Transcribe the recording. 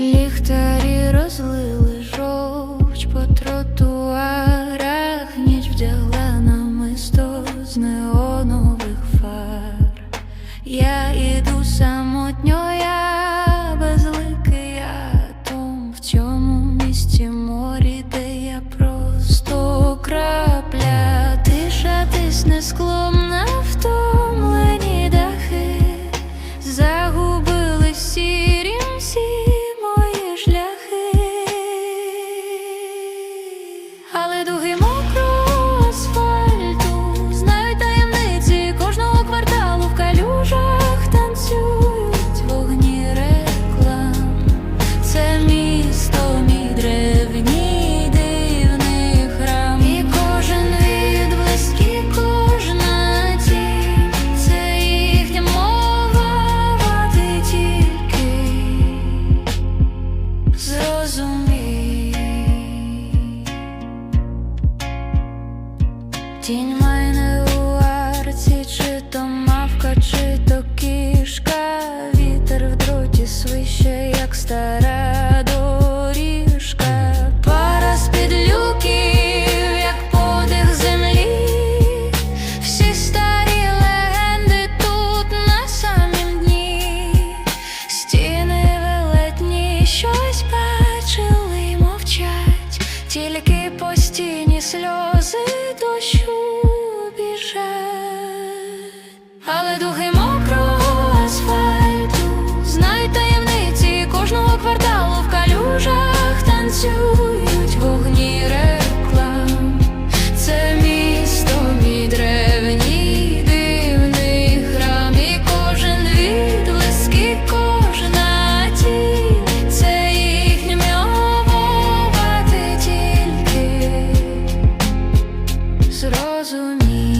Ліхтарі розлили жовч по тротуарах, ніч вдягла намисто з неонових фар. Я іду самотньо, дуги мокрого знають таємниці кожного кварталу в калюжах танцюють вогні реклам. Це місто, мій древній дивний храм. І кожен відблиск, і кожна тінь це їхня мова, ти тільки. танцюють вогні реклам, це місто, мій древній дивний храм, і кожен відблиск, кожна тінь це їхня мова, тільки зрозумій.